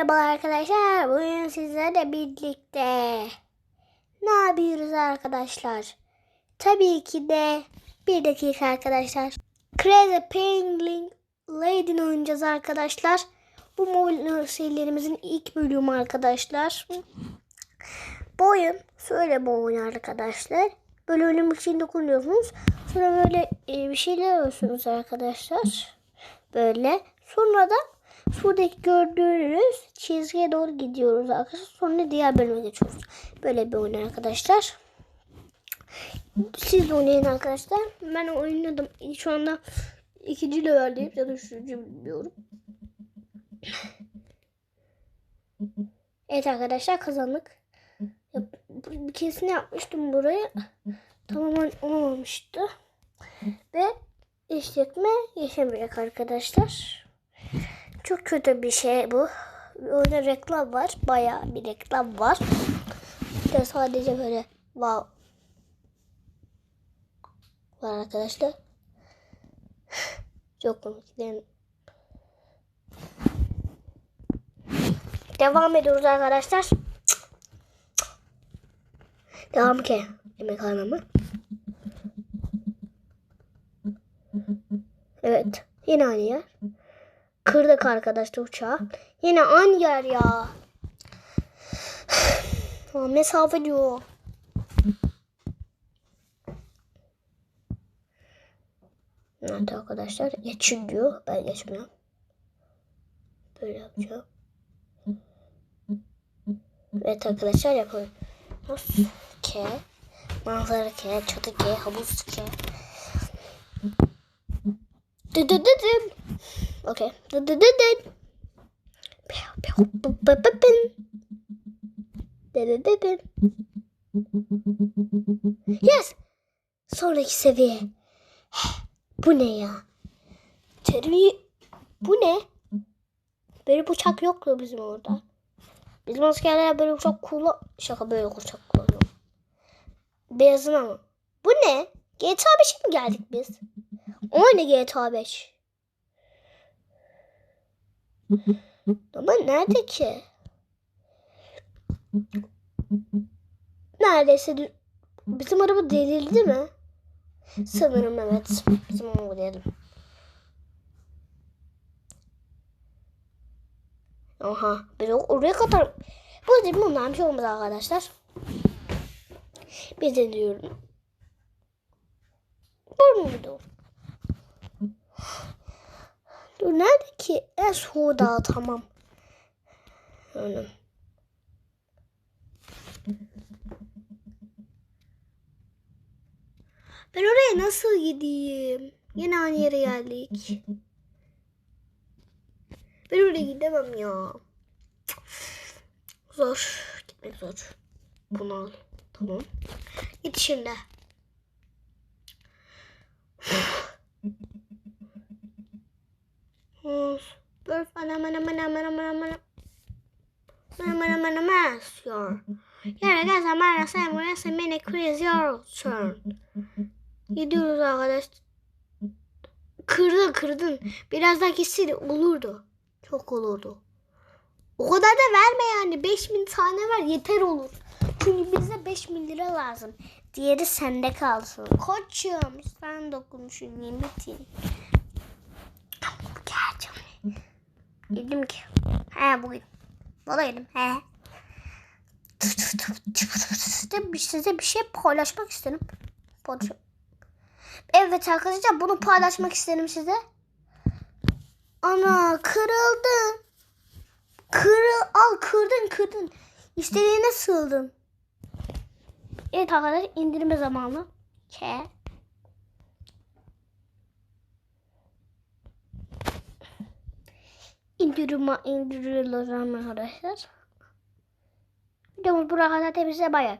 Merhaba arkadaşlar. Bugün sizlerle birlikte ne yapıyoruz arkadaşlar? Tabii ki de bir dakika arkadaşlar. Crazy Penguin Lady'ni oynayacağız arkadaşlar. Bu mobil serilerimizin ilk bölümü arkadaşlar. Bu oyun şöyle bir oyun arkadaşlar. Böyle ölüm için dokunuyorsunuz. Sonra böyle e, bir şeyler alıyorsunuz arkadaşlar. Böyle. Sonra da şuradaki gördüğünüz çizgiye doğru gidiyoruz arkadaşlar. Sonra diğer bölüme geçiyoruz. Böyle bir oyun arkadaşlar. Siz de oynayın arkadaşlar. Ben oynadım. Şu anda ikinci leveldeyim ya da üçüncü bilmiyorum. Evet arkadaşlar kazandık. Kesin yapmıştım burayı. Tamamen olmamıştı. Ve işletme yaşamayacak arkadaşlar. Çok kötü bir şey bu. Oyunda reklam var. Bayağı bir reklam var. De sadece böyle wow var arkadaşlar. Çok komik? Devam ediyoruz arkadaşlar. Devam ki yemek anlamı. Evet. Yine aynı yer. Kırdık arkadaşlar uçağı. Yine aynı yer ya. Aa, mesafe diyor. Evet arkadaşlar geçin diyor. Ben geçmiyorum. Böyle yapacağım. Evet arkadaşlar yapalım. Ke, manzara ke, çatı ke, havuz ke. Dı dı dı dı. Okay. Yes. Sonraki seviye. Bu ne ya? Terbiye. Bu ne? Böyle bıçak yoktu bizim orada. Bizim askerler böyle uçak kullan... Şaka böyle uçak kullanıyor. Beyazın ama. Bu ne? GTA 5'e mi geldik biz? Oyna GTA 5. Ama nerede ki? Neredeyse bizim araba delildi mi? Sanırım evet. Bizim araba diyelim. Oha. Biz oraya kadar... Bu değil bundan bir şey olmadı arkadaşlar. Biz de diyorum. Bu muydu? Dur nerede ki? En soğuda tamam. Öyle. Ben oraya nasıl gideyim? Yine aynı yere geldik. Ben oraya gidemem ya. Zor. Gitmek zor. Bunu al. Tamam. Git şimdi. Of. Böyle bana bana bana bana bana bana. Bana bana bana bana istiyor. Yani gel zaman sen burası beni kırıyorsun. Gidiyoruz arkadaş. Kırdın kırdın. Biraz daha gitseydi olurdu. Çok olurdu. O kadar da verme yani. 5000 tane ver yeter olur. Çünkü bize 5000 lira lazım. Diğeri sende kalsın. Koçum sen dokunmuşsun nimetin. Yedim ki. He bugün. Yedim. He. Size, bir- size bir şey paylaşmak istedim. Paylaş- Evet arkadaşlar bunu paylaşmak istedim size. Ana kırıldı. Kırıl al kırdın kırdın. İstediğine sığdın. Evet arkadaşlar indirme zamanı. Ke. İndirme indiriyorlar arkadaşlar. Videomuz buraya kadar hepinize bay bay.